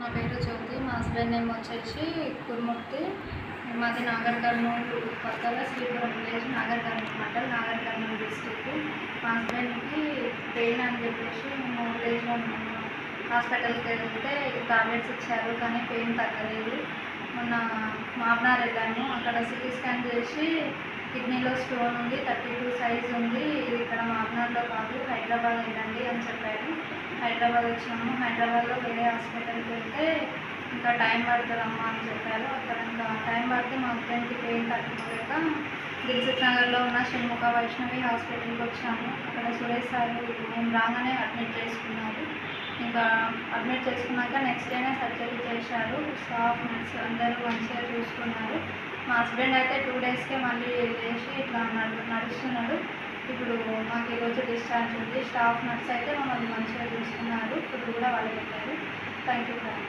నా పేరు జ్యోతి మా హస్బెండ్ నేమ్ వచ్చేసి కురుమూర్తి. మాది నాగర్ కర్నూలు కొత్తగా శ్రీపురం విలేజ్ నాగర్ కర్నూలు మండల్ నాగర్ కర్నూలు డిస్టిక్. మా హస్బెండ్కి పెయిన్ అని చెప్పేసి మేము విలేజ్లో హాస్పిటల్కి వెళ్తే టాబ్లెట్స్ ఇచ్చారు కానీ పెయిన్ తగ్గలేదు. మొన్న మాబ్నార్ వెళ్ళాము. అక్కడ సిటీ స్కాన్ చేసి కిడ్నీలో స్టోన్ ఉంది థర్టీ టూ సైజ్ ఉంది. ఇది కాదు హైదరాబాద్ వెళ్ళండి అని చెప్పారు. హైదరాబాద్ వచ్చినాము. హైదరాబాద్లో వేరే హాస్పిటల్కి వెళ్తే ఇంకా టైం పడుతుందమ్మా అని చెప్పారు. అక్కడ ఇంకా టైం పడితే మా హస్బెండ్కి పెయిన్ తట్టుకోలేక దిల్సుఖ్ నగర్లో ఉన్న షణ్ముఖ వైష్ణవి హాస్పిటల్కి వచ్చాము. అక్కడ సురేష్ సార్ మేము రాగానే అడ్మిట్ చేసుకున్నారు. ఇంకా అడ్మిట్ చేసుకున్నాక నెక్స్ట్ డేనే సర్జరీ చేశారు. స్టాఫ్ నర్స్ అందరూ మంచిగా చూసుకున్నారు. మా హస్బెండ్ అయితే టూ డేస్కే మళ్ళీ లేచి ఇట్లా నడు నడుస్తున్నాడు. ఇప్పుడు మాకు ఈరోజు డిశ్చార్జ్ ఉంది. స్టాఫ్ నర్స్ అయితే మమ్మల్ని మంచిగా చూసుకున్నారు. ఫుడ్ కూడా వాళ్ళు పెట్టారు. Thank you for